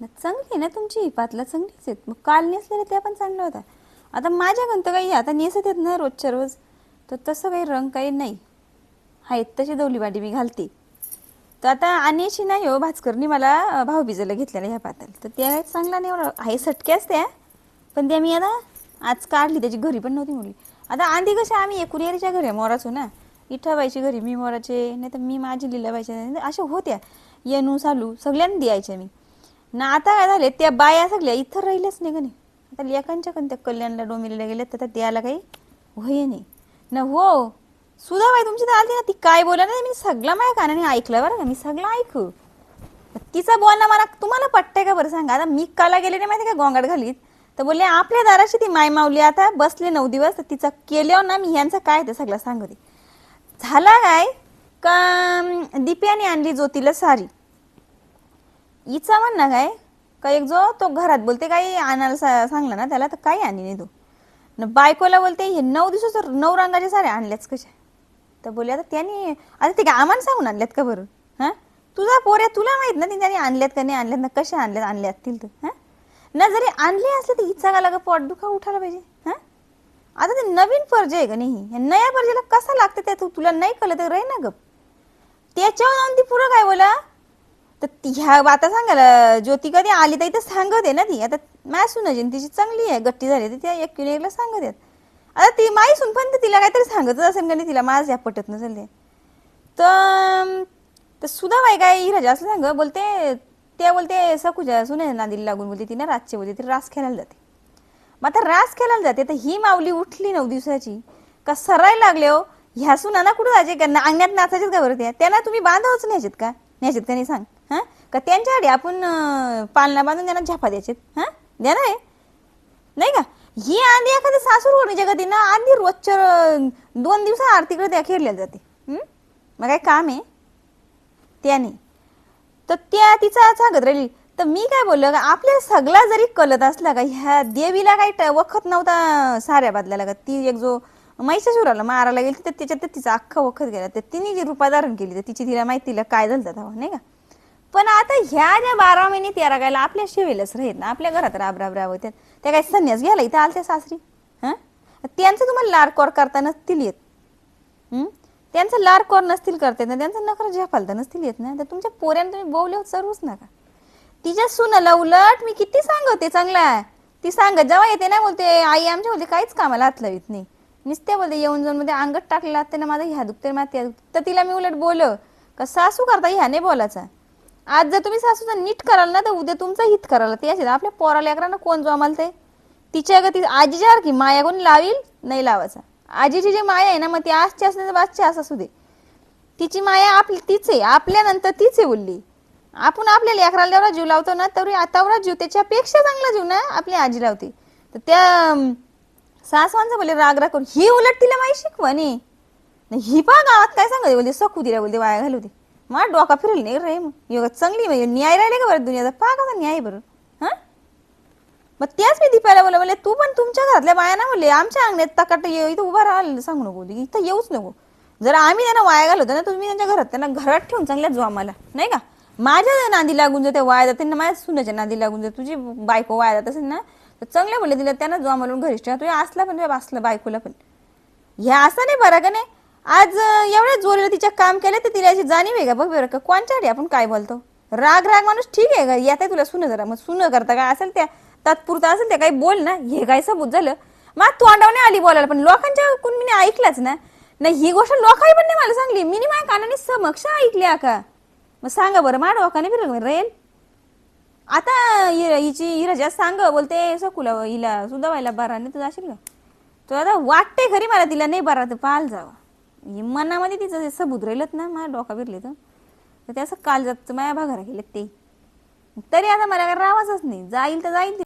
ना चांगली आहे ना तुमची पातला चांगलीच आहेत. मग काल नेसलेल्या त्या पण चांगल्या होत्या. आता माझ्या गंत काही आता नेसत आहेत ना रोजच्या रोज. तर तसं काही रंग काही नाही. आहेत तशी दौलीवाडी मी घालते. तर आता आणीची नाही हो भास्करनी मला अं, भाऊबीजेला घेतलेल्या ह्या पातळ तर त्या चांगला नाही एवढा. आहे सटक्याच त्या पण त्या मी आता आज काढली. त्याची घरी पण नव्हती मुली आता आधी कशा आम्ही एकुरियाच्या घरी मोराचो हो ना. इठाबाईची घरी मी मोराचे नाही तर मी माझी लिलाबाईच्या अशा होत्या. येनू सालू सगळ्यांना द्यायच्या मी. ना आता काय झाले त्या बाया सगळ्या इथं राहिल्याच नाही का नाही आता लेकांच्या कोणत्या कल्याणला डोंबिलीला गेल्या तर त्याला द्यायला काही होय नाही. ना हो सुधा बाई तुमची तर आली ना ती काय बोला ना मी सगळं माझ्या कानाने ऐकलं बरं का मी सगळं ऐकू. तिचं बोलणं मला तुम्हाला पटतंय का बरं सांगा? आता मी काला गेले नाही माहिती का गोंगाट घालीत? तर बोलले आपल्या दाराशी ती माय मावली आता बसले नऊ दिवस तर तिचा केल्यावर ना मी यांचं काय ते सगळं सांगते. झाला काय? का अं, दिप्याने आणली ज्योतीला सारी हिचा म्हणणं काय का एक जो तो घरात बोलते काही आणायला सा- सांगला ना त्याला तर काही आणि नाही तो. न बायकोला बोलते हे नऊ दिवसाचं नऊ रंगाचे सारे आणल्याच कशा? तर बोलले आता त्यांनी आता ते काय आम्हाला सांगून आणल्यात का बरं? हां? तुझा पोऱ्या तुला माहीत ना ती त्यांनी आणल्यात का नाही आणल्यात ना कशा आणल्यात आणले असतील तर हां? ना जरी आणले असले तर हिचा का लागा पोटदुखा उठायला पाहिजे हां? आता ते नवीन पर्जे आहे का नाही? या नया पर्जेला कसा लागतं त्या तू तुला नाही कळलं तर राही ना गप. त्याच्यावर जाऊन ती पुरं काय बोला? तर ती ह्या आता सांगायला ज्योती कधी आली तर इथं सांगत आहे ना ती. आता माय सुनाजी तिची चांगली आहे गट्टी झाली तर त्या एक किलो एकला सांगत आहेत. आता ती माई सुन पण तर तिला काहीतरी सांगतच असेल का नाही तिला? माझ या पटत नसेल ते. तर तर सुद्धा बाई काय इराजा असं सांग बोलते त्या बोलते सकुजा सुने नांदीला लागून बोलते ती ना रातचे बोलते ती रास खेळायला जाते. मग आता रास खेळायला जाते तर ही माऊली उठली नऊ दिवसाची. का सरायला लागले हो? ह्या सुना ना कुठं जायचे? का अंगण्यात नाचायचेच का बरं त्या? त्यांना तुम्ही बांधावच न्यायचेत का? न्यायचेत का नाही सांग? का त्यांच्या आधी आपण पालना बांधून त्यांना झापा द्यायचे हा? देणार आहे नाही का? ही आधी एखादी सासूर होण्याच्या म्हणजे गती ना आधी रोजच्या दोन दिवसात आरतीकडे त्या खेळल्या जाते. मग काय काम आहे? त्याने तर त्या तिचा सांगत राहिली तर मी काय बोललो का आपल्या सगळा जरी कलत असला का ह्या देवीला काही ट- वखत नव्हता साऱ्या बदलायला का ती एक जो महिषासुराला मारायला गेली तर त्याच्यात तर तिचा अख्खा वखत गेला तर तिने जी रूपा धारण केली तर तिची तिला माहिती तिला काय झालं तेव्हा नाही का? पण आता ह्या ज्या बारा महिने तेरा गायला आपल्या शिवेलच राहत ना आपल्या घरात राब राब राब होत्या त्या काय संन्यास घ्यायला इथं आलत्या सासरी? हां? त्यांचं तुम्हाला लारकोर करता नसतील येत. त्यांचं लारकोर नसतील करते ना त्यांचं नखर झेपालता नसतील येत ना. तर तुमच्या पोऱ्यानं तुम्ही बोवले सर्वच नका. तिच्या सुनाला उलट मी किती सांगते चांगला. आहे ती सांगत जेव्हा येते ना बोलते आई आमच्या बोलते काहीच कामाला हात लावित नाही. नुसते बोलते येऊन जाऊन मध्ये अंगत टाकलेलं असते ना माझं ह्या दुखते माझ्या त्या दुखते तर तिला मी उलट बोल का सासू करता ह्याने बोलायचा? आज जर तुम्ही सासूचं नीट कराल ना तर उद्या तुमचं हित कराल. ते असेल आपल्या पोराला लेकरांना कोण जमाल ते? तिच्या ती आजीच्या की माया कोणी लावील? नाही लावायचा. आजीची जी माया आहे ना मग ती आजची असते तर आजची असं असू दे. तिची माया आपली तीच आहे. आपल्यानंतर तीच आहे बोलली आपण आपल्या लेकराला जेवढा जीव लावतो ना तेवढी आतावरा जीव त्याच्यापेक्षा चांगला जीव ना आपली आजी लावते. तर त्या अं, सासवांचं बोलले राग राग करून ही उलट तिला माहिती शिकवणे ही पा गावात काय सांगते बोलते सकू तिला बोलते वाया घालू दे. मला डोका फिरेल नाही रे मग. योगा चांगली मग न्याय राहिले का बरं दुनियाचा? पा कसा न्याय बरं? हां? मग त्याच मी दीपाला बोला म्हणले तू पण तुमच्या घरातल्या बाया ना बोलले आमच्या अंगणात तकाट ये इथं उभा राहायला सांगू नको इथं येऊच नको. जर आम्ही त्यांना वाया घालवतो ना तुम्ही त्यांच्या घरात त्यांना घरात ठेवून चांगल्या जो आम्हाला नाही का? माझ्या नांदी लागून जर त्या वाया जाते ना माझ्या सुनाच्या नांदी लागून जर तुझी बायको वाया जात असेल ना तर चांगल्या बोलले तिला त्यांना जो आम्हाला घरीच ठेवा तुझ्या असला पण तुझ्या असलं बायकोला पण. ह्या असं नाही बरं का नाही? आज एवढ्या जोरीला तिच्या काम केलं तर तिला अशी जाणीव आहे का? बघ बरं का कोणच्या आपण काय बोलतो? राग राग माणूस ठीक आहे का? येत आहे तुला सुन जरा. मग सुन करता काय असेल त्या तात्पुरता असेल त्या काही बोल ना. हे काय सबूत झालं? मग तोंडावणे आली बोलायला पण लोकांच्या कोण मी ऐकलंच ना. नाही ही गोष्ट लोकांनी पण नाही मला सांगली. मी माझ्या कानाने समक्ष ऐकली का? मग सांगा बरं माझ्या डोकाने बी रेल. आता हिची हिराजा सांग बोलते सकुला हिला सुद्धा व्हायला बरा नाही तुझा असेल का? तो आता वाटते खरी मला तिला नाही बरा तर पाहायला जावा. मनामध्ये तिचं जसं बुधरेलत ना माझ्या डोका बिरले तर ते असं काल जात माझ्या भागारा गेले ते. तरी आता मला काय रावाच नाही. जाईल तर जाईल